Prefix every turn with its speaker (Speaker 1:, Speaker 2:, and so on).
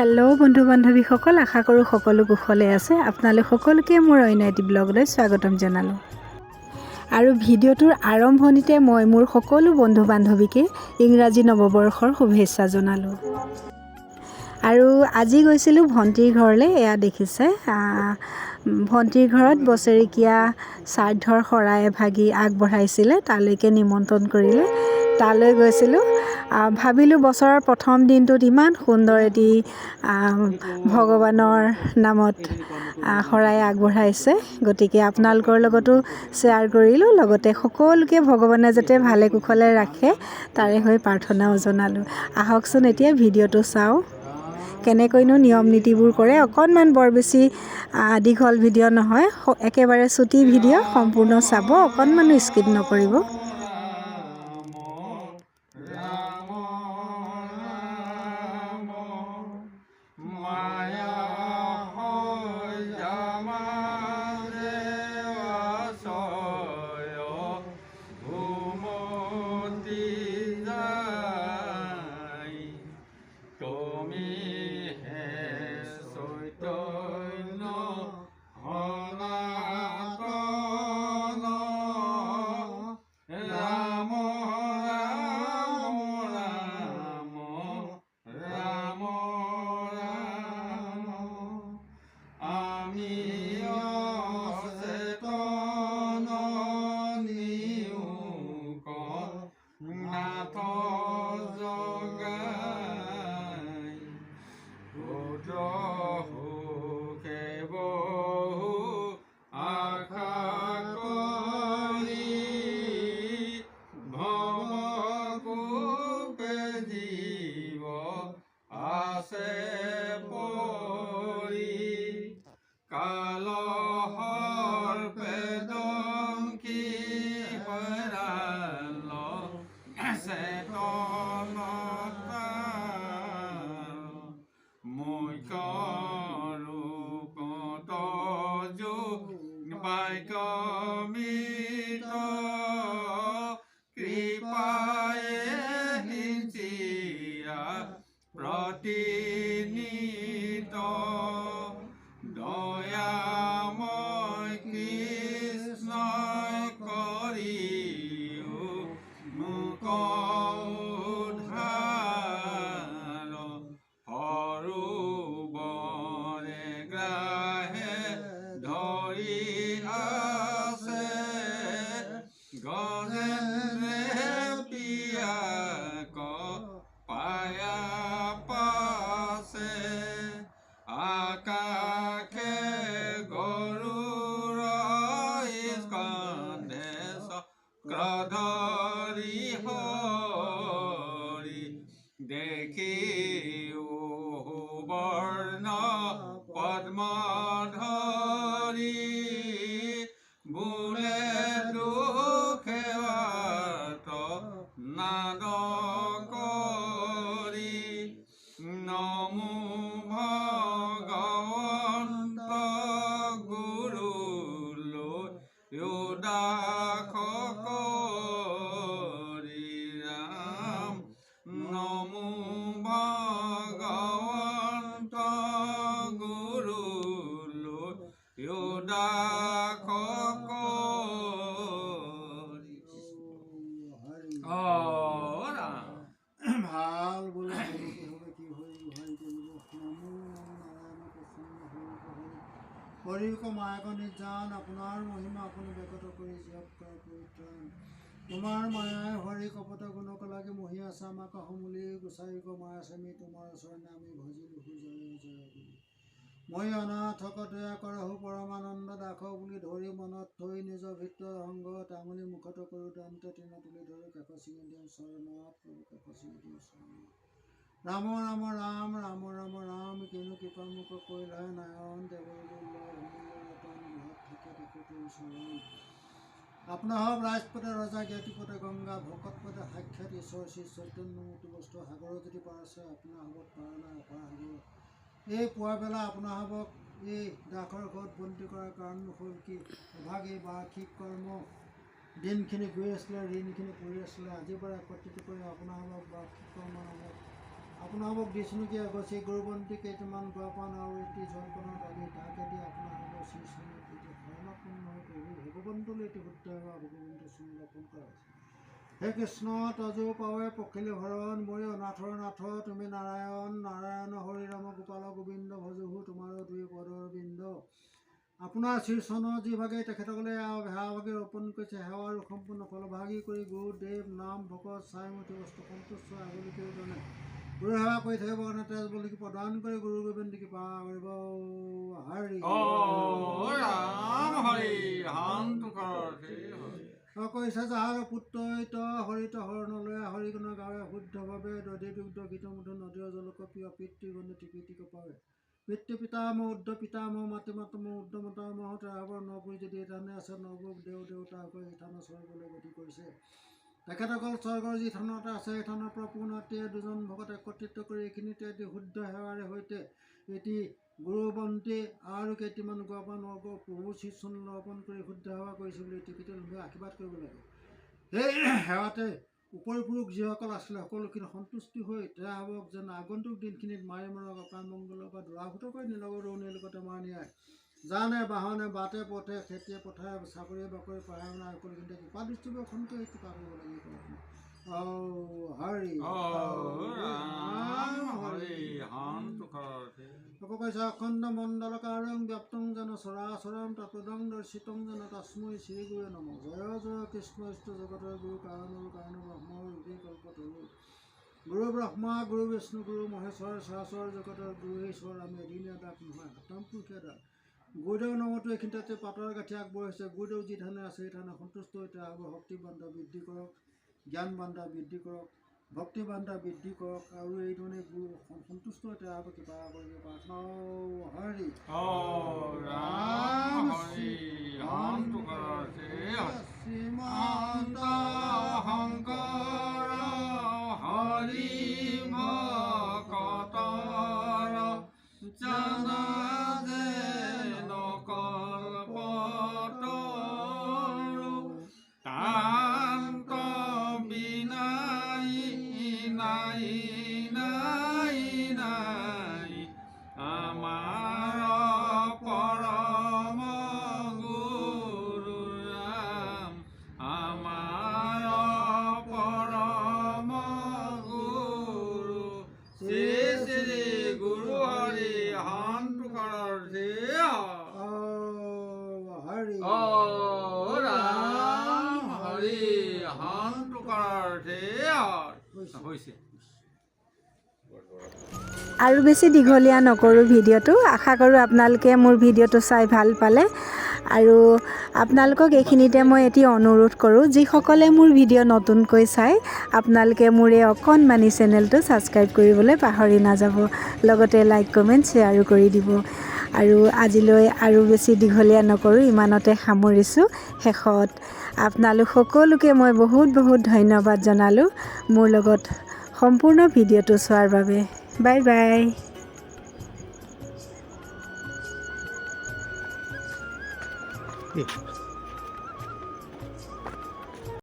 Speaker 1: Hello বন্ধু বান্ধৱীসকল আশা কৰোঁ সকলো কুশলে আছে। আপোনালোক সকলোকে মোৰ অন্য এটি ব্লগলৈ স্বাগতম জনালোঁ। আৰু ভিডিঅ'টোৰ আৰম্ভণিতে মই মোৰ সকলো বন্ধু বান্ধৱীকে ইংৰাজী নৱবৰ্ষৰ শুভেচ্ছা জনালোঁ। আৰু আজি গৈছিলোঁ ভণ্টিৰ ঘৰলৈ এয়া দেখিছে। ভণ্টিৰ ঘৰত বছেৰেকীয়া শ্ৰাদ্ধৰ শৰাই এভাগি আগবঢ়াইছিলে তালৈকে নিমন্ত্ৰণ কৰিলে। তালৈ গৈছিলোঁ। ভাবিলোঁ বছৰৰ প্ৰথম দিনটোত ইমান সুন্দৰ এটি ভগৱানৰ নামত শৰাই আগবঢ়াইছে। গতিকে আপোনালোকৰ লগতো শ্বেয়াৰ কৰিলোঁ। লগতে সকলোকে ভগৱানে যাতে ভালে কুশলে ৰাখে তাৰে হৈ প্ৰাৰ্থনাও জনালোঁ। আহকচোন এতিয়া ভিডিঅ'টো চাওঁ। কেনেকৈনো নিয়ম নীতিবোৰ কৰে অকণমান বৰ বেছি দীঘল ভিডিঅ' নহয় একেবাৰে চুটি ভিডিঅ' সম্পূৰ্ণ চাব অকণমানো স্কিপ নকৰিব।
Speaker 2: জাতি হৰি
Speaker 3: হৰিক মায়াক নিৰ্যান আপোনাৰ মহিমা আপুনি ব্যকত কৰি জীয়ক তাৰ পৰিত্ৰাণ। তোমাৰ মায়াই হৰি কপট গুণক লাগি মহি আছে আমাক সমূলি গুচাইক মায়া স্বামী তোমাৰ চৰণে আমি ভজিলো জয় জয় বুলি। মই অনাথক দয়া কৰহো পৰমানন্দ দাস বুলি ধৰি মনত থৈ নিজ ভিতৰ সংগ টাঙুলি মুখত কৰোঁ দন্ত তিন তুলি ধৰি কাষ দিওঁ প্ৰভু কাষ চিঙি দিওঁ চৰণত। ৰাম ৰাম ৰাম ৰাম ৰাম ৰাম কিনো কৃপা মুখ কৈলাহে নাৰায়ণ চৰণ আপোনাৰ ৰাজপথে ৰজা জ্ঞাতিপথে গংগা ভকতপথে সাক্ষাৎ ঈশ্বৰ শ্ৰী চৈতন্যমূৰ্তি বস্তু সাগৰৰ যদি পাৰ আছে আপোনাৰ হবত পাৰ নাই অপাৰ সাগৰ এই পুৱা বেলা আপোনাৰ হবক এই দাসৰ ঘৰত বন্তি কৰাৰ কাৰণ হ'ল কি এভাগ এই বাৰ্ষিক কৰ্ম দিনখিনি গৈ আছিলে ঋণখিনি পৰি আছিলে আজিৰ পৰা একত্ৰিত কৰি আপোনাৰ হবক বাৰ্ষিক কৰ্ম নামত আপোনালোকক দিছিলোঁ কি আগত সেই গৰুবন্তী কেইটামান গোৱাপান আৰু এটি জলপানৰ দালি তাকে দি আপোনালোকৰ শ্ৰী শ্ৰী এটি হৈ প্ৰভু ভগৱন্তলৈ এটি শুদ্ধ ভগৱন্ত শ্ৰী অৰ্পণ কৰা হৈছে। হে কৃষ্ণ তজু পাৱে পখিলে ভৰণ মৰি অনাথৰ নাথ তুমি নাৰায়ণ নাৰায়ণ হৰি ৰাম গোপাল গোবিন্দ ভজহু তোমাৰ দুই পদৰ বিন্দ। আপোনাৰ শ্ৰীচৰণৰ যিভাগে তেখেতসকলে সেৱাভাগে অৰ্পণ কৰিছে। সেৱা আৰু সম্পূৰ্ণ ফলভাগী কৰি গুৰুদেৱ নাম ভকত চাই মুঠি বস্তু সন্তুষ্ট আগলৈকে জনে গুৰু সেৱা কৰি থাকিব কাৰণে তেজ বলিকে প্ৰদান কৰি গুৰু গোবিন্দ কৃপা কৰিব হাৰি
Speaker 2: শান্ত কৰতে
Speaker 3: কৈছে যাহাৰ পুত্ৰ ইত হৰিত হৰণলৈ হৰিগুণ গাৱে শুদ্ধভাৱে দধি দুগ্ধ গীত মধু নদীৰ জলক প্ৰিয় পিতৃগণ টিপিটিক পাৱে পিতৃ পিতামহ উদ্ধ পিতামহ মাতৃ মাতমহ উদ্ধ মাতামহ তাৰ নপুৰি যদি থানে আছে নৱক দেও দেউতাকৈ এই থানৰ স্বৰ্গলৈ গতি কৰিছে তেখেতসকল স্বৰ্গৰ যি থানতে আছে সেই থানৰ পৰা পুনৰটিয়ে দুজন ভকত একত্ৰিত কৰি এইখিনিতে এটি শুদ্ধ সেৱাৰে সৈতে এটি গুৰুবন্তী আৰু কেইটিমান বৰ্গ প্ৰভু শ্ৰীচন্দ্ৰ অৰ্পণ কৰি শুদ্ধ সেৱা কৰিছে বুলি হৈ আশীৰ্বাদ কৰিব লাগে। সেই সেৱাতে উপৰি পুৰুষ যিসকল আছিলে সকলোখিনি সন্তুষ্টি হৈ হ'বক যেন আগন্তুক দিনখিনিত মাৰি মৰক অপায় মংগলৰ পৰা দুৰাভূত কৰি নিলগৰ ৰণীৰ লগতে মাৰ নিয়াই জানে বাহনে বাটে পথে খেতিয়ে পথাৰে চাকৰিয়ে বাকৰি পঢ়াই শুনা সকলোখিনিতে কৃপা দৃষ্টিকৰণকৈ কৃপা কৰিব লাগিব হৰি আকৌ কৈছে অখণ্ড মণ্ডলকাৰং ব্যক্তং যেন চৰাচৰম ততদং দৰ্শিতং যেন তস্মৈ শ্ৰী গুৰুৱে নম। জয় জয় কৃষ্ণ ইষ্ট জগতৰ গুৰু কাৰণৰ কাৰণ ব্ৰহ্ম ৰুধি কল্পতৰু গুৰু। ব্ৰহ্মা গুৰু বিষ্ণু গুৰু মহেশ্বৰ সৰাচৰ জগতৰ গুৰু ঈশ্বৰ আমি এদিনীয়া দাস নহয় হাতম পুৰুষীয়া দাস। গুৰুদেৱ নামতো এইখিনিতে পাতৰ গাঁঠি আগবঢ়াইছে। গুৰুদেৱ যি থানে আছে সেই থানে সন্তুষ্ট। হৈ তাৰ শক্তি বান্ধা বৃদ্ধি কৰক জ্ঞান বান্ধা বৃদ্ধি কৰক ভক্তি বান্ধা বৃদ্ধি কৰক আৰু এইধৰণে গুৰু সন্তুষ্ট। হৈ তাৰ কিবা কৰিব প্ৰাৰ্থনা হৰি।
Speaker 2: ৰাম হৰি হৈছে।
Speaker 1: আৰু বেছি দীঘলীয়া নকৰোঁ ভিডিঅ'টো। আশা কৰোঁ আপোনালোকে মোৰ ভিডিঅ'টো চাই ভাল পালে। আৰু আপোনালোকক এইখিনিতে মই এটি অনুৰোধ কৰোঁ যিসকলে মোৰ ভিডিঅ' নতুনকৈ চাই আপোনালোকে মোৰ এই অকণমানি চেনেলটো ছাবস্ক্ৰাইব কৰিবলৈ পাহৰি নাযাব। লগতে লাইক কমেণ্ট শ্বেয়াৰো কৰি দিব। আৰু আজিলৈ আৰু বেছি দীঘলীয়া নকৰোঁ ইমানতে সামৰিছোঁ শেষত। আপোনালোক সকলোকে মই বহুত বহুত ধন্যবাদ জনালোঁ মোৰ লগত সম্পূৰ্ণ ভিডিঅ'টো চোৱাৰ বাবে। Bye bye. 对